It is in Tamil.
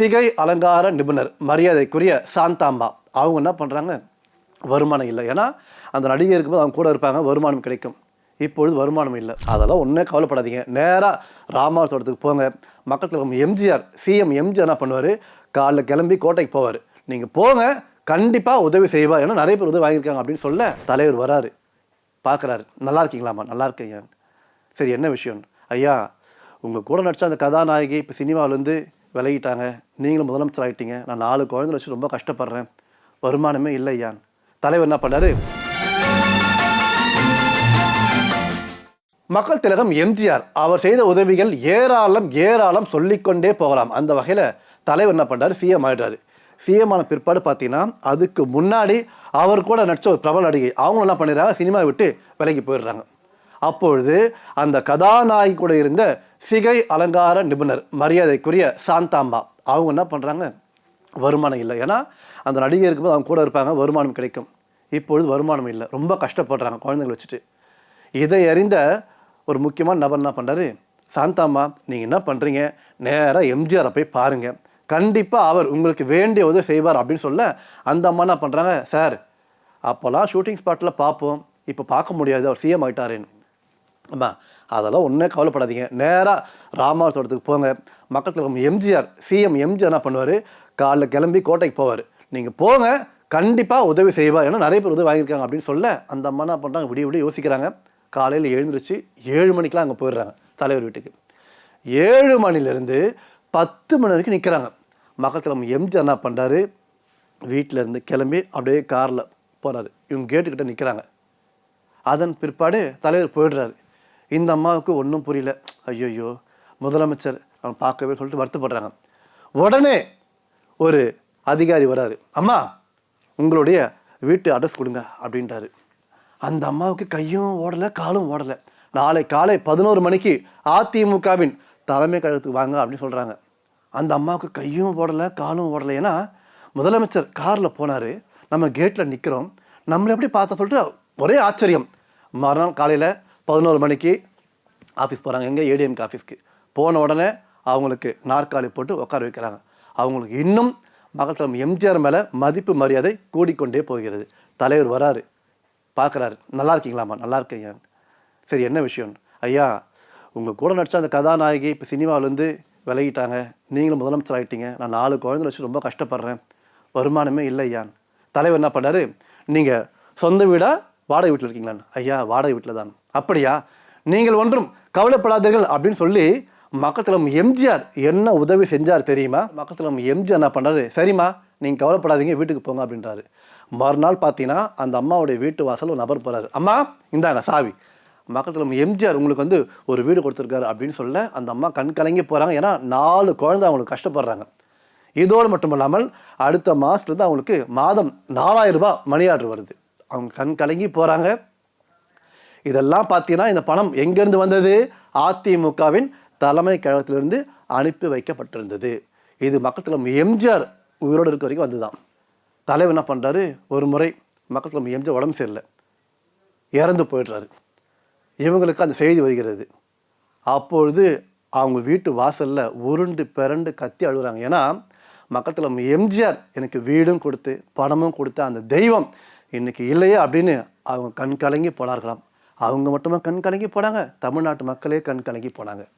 சிகை அலங்கார நிபுணர் மரியாதைக்குரிய சாந்தாம்பா. அவங்க என்ன பண்ணுறாங்க வருமானம் இல்லை. ஏன்னா அந்த நடிகை இருக்கும்போது அவங்க கூட இருப்பாங்க வருமானம் கிடைக்கும். இப்பொழுது வருமானம் இல்லை. அதெல்லாம் ஒன்றே கவலைப்படாதீங்க. நேராக ராமாவரத்தோடத்துக்கு போங்க. மக்கள் எம்ஜிஆர் சிஎம் எம்ஜிஆர் என்ன பண்ணுவார்? காலைல கிளம்பி கோட்டைக்கு போவார். நீங்கள் போங்க. கண்டிப்பாக உதவி செய்வார் ஏன்னா நிறைய பேர் உதவி வாங்கியிருக்காங்க அப்படின்னு சொல்ல தலைவர் வராரு. பார்க்குறாரு நல்லா இருக்கீங்களாம்மா? நல்லா இருக்கீங்க சரி என்ன விஷயம் ஐயா உங்கள் கூட நடித்த அந்த கதாநாயகி இப்போ சினிமாவிலேருந்து விலகிட்டாங்க. நீங்களும் முதலமைச்சர் ஆகிட்டீங்க நான் நாலு குழந்தை வச்சு ரொம்ப கஷ்டப்படுறேன். வருமானமே இல்லை ஐயா. தலைவர் என்ன பண்ணாரு? மக்கள் திலகம் எம்ஜிஆர் அவர் செய்த உதவிகள் ஏராளம் ஏராளம் சொல்லிக்கொண்டே போகலாம். அந்த வகையில் தலைவர் என்ன பண்ணாரு சிஎம் ஆயிடுறாரு. சிஎம் ஆன பிற்பாடு பார்த்தீங்கன்னா அதுக்கு முன்னாடி அவர் கூட நடிச்ச ஒரு பிரபல நடிகை. அவங்களும் என்ன பண்ணிடுறாங்க? சினிமா விட்டு விலகி போயிடுறாங்க. அப்பொழுது அந்த கதாநாயகி கூட இருந்த சிகை அலங்கார நிபுணர் மரியாதைக்குரிய சாந்தாம்பா அவங்க என்ன பண்ணுறாங்க வருமானம் இல்லை. ஏன்னா அந்த நடிகை இருக்கும்போது அவங்க கூட இருப்பாங்க வருமானம் கிடைக்கும். இப்பொழுது வருமானம் இல்லை. ரொம்ப கஷ்டப்படுறாங்க குழந்தைங்களை வச்சுட்டு. இதை அறிந்த ஒரு முக்கியமான நபர் என்ன பண்ணுறாரு சாந்தாம்மா நீங்கள் என்ன பண்ணுறீங்க நேராக எம்ஜிஆரை போய் பாருங்கள் கண்டிப்பாக அவர் உங்களுக்கு வேண்டிய உதவி செய்வார் அப்படின்னு சொல்ல அந்த அம்மா என்ன பண்ணுறாங்க சார் அப்போல்லாம் ஷூட்டிங் ஸ்பாட்டில் பார்ப்போம். இப்போ பார்க்க முடியாது. அவர் சிஎம் ஆகிட்டாருன்னு ஆமாம் அதெல்லாம் ஒன்றே கவலைப்படாதீங்க. நேராக ராமாவரத்தோடத்துக்கு போங்க. மக்கத்தில் எம்ஜிஆர் சிஎம் எம்ஜிஆர் என்ன பண்ணுவார்? காலைல கிளம்பி கோட்டைக்கு போவார். நீங்கள் போங்க கண்டிப்பாக உதவி செய்வார். ஏன்னா நிறைய பேர் உதவி வாங்கியிருக்காங்க அப்படின்னு சொல்ல அந்த அம்மா என்ன பண்ணுறாங்க விடிய விடிய யோசிக்கிறாங்க. காலையில் எழுந்திரிச்சு ஏழு மணிக்கெலாம் அங்கே போயிடுறாங்க தலைவர் வீட்டுக்கு. ஏழு மணிலேருந்து பத்து மணி வரைக்கும் நிற்கிறாங்க மக்கத்தில் எம்ஜிஆர் என்ன பண்ணுறாரு வீட்டில் இருந்து கிளம்பி அப்படியே காரில் போகிறாரு இவங்க கேட்டுக்கிட்ட நிற்கிறாங்க அதன் பிற்பாடு தலைவர் போயிடுறாரு. இந்த அம்மாவுக்கு ஒன்றும் புரியல. ஐயோ முதலமைச்சர் அவன் பார்க்கவே சொல்லிட்டு வருத்தப்படுறாங்க. உடனே ஒரு அதிகாரி வராரு. அம்மா உங்களுடைய வீட்டு அட்ரஸ் கொடுங்க அப்படின்றாரு. அந்த அம்மாவுக்கு கையும் ஓடலை காலும் ஓடலை. நாளை காலை பதினோரு மணிக்கு அதிமுகவின் தலைமை கழகத்துக்கு வாங்க அப்படின்னு சொல்கிறாங்க அந்த அம்மாவுக்கு கையும் ஓடலை காலும் ஓடலை. ஏன்னா முதலமைச்சர் காரில் போனார். நம்ம கேட்டில் நிற்கிறோம் நம்மளை எப்படி பார்த்த சொல்லிட்டு ஒரே ஆச்சரியம். மறுநாள் காலையில் பதினோரு மணிக்கு ஆஃபீஸ் போகிறாங்க எங்கே? ஏடிஎம்கே ஆஃபீஸ்க்கு போன உடனே அவங்களுக்கு நாற்காலி போட்டு உட்கார வைக்கிறாங்க. அவங்களுக்கு இன்னும் மகத்தலம் எம்ஜிஆர் மேலே மதிப்பு மரியாதை கூடிக்கொண்டே போகிறது. தலைவர் வராரு. பார்க்குறாரு நல்லா இருக்கீங்களாம்மா? நல்லா இருக்கீங்க. சரி என்ன விஷயம்? ஐயா உங்கள் கூட நடித்த அந்த கதாநாயகி இப்போ சினிமாவிலேருந்து விலகிட்டாங்க. நீங்களும் முதலமைச்சர் ஆகிட்டீங்க நான் நாலு குழந்தை வச்சு ரொம்ப கஷ்டப்படுறேன். வருமானமே இல்லை ஐயான் தலைவர் என்ன பண்ணார்? நீங்கள் சொந்த வீடாக வாடகை வீட்டில் இருக்கீங்களான்னு ஐயா வாடகை வீட்டில் தான். அப்படியா? நீங்கள் ஒன்றும் கவலைப்படாதீர்கள் அப்படின்னு சொல்லி மக்கத்திலம் எம்ஜிஆர் என்ன உதவி செஞ்சார் தெரியுமா? மக்கத்திலம் எம்ஜிஆர் என்ன பண்ணாரு சரிம்மா நீங்கள் கவலைப்படாதீங்க வீட்டுக்கு போங்க அப்படின்றாரு. மறுநாள் பார்த்தீங்கன்னா அந்த அம்மாவுடைய வீட்டு வாசல் ஒரு நபர் போகிறாரு அம்மா இந்தாங்க சாவி. மக்கத்தில் எம்ஜிஆர் உங்களுக்கு வந்து ஒரு வீடு கொடுத்துருக்காரு அப்படின்னு சொல்ல அந்த அம்மா கண் கலங்கி போகிறாங்க ஏன்னா நாலு குழந்தை அவங்களுக்கு கஷ்டப்படுறாங்க. இதோடு மட்டும் இல்லாமல் அடுத்த மாதத்துலேருந்து அவங்களுக்கு மாதம் நாலாயிரம் ரூபாய் மணி ஆர்டர் வருது. அவங்க கண் கலங்கி போகிறாங்க இதெல்லாம் பார்த்தீங்கன்னா இந்த பணம் எங்கேருந்து வந்தது? அதிமுகவின் தலைமை கழகத்திலிருந்து அனுப்பி வைக்கப்பட்டிருந்தது. இது மக்கத்தில் எம்ஜிஆர் உயிரோடு இருக்க வரைக்கும் வந்துதான். தலைவர் என்ன பண்ணுறாரு ஒரு முறை மக்கத்தில் எம்ஜிஆர் உடம்பு சரியில்லை. இறந்து போயிடுறாரு. இவங்களுக்கு அந்த செய்தி வருகிறது. அப்பொழுது அவங்க வீட்டு வாசலில் உருண்டு பிறண்டு கத்தி அழுகுறாங்க. ஏன்னா மக்கத்தில் எம்ஜிஆர் எனக்கு வீடும் கொடுத்து பணமும் கொடுத்த அந்த தெய்வம் இன்றைக்கி இல்லையே அப்படின்னு அவங்க கண் கலங்கி போனார்களாம். அவங்க மட்டுமா கண் கலங்கி போனாங்க? தமிழ்நாட்டு மக்களே கண் கலங்கி போனாங்க.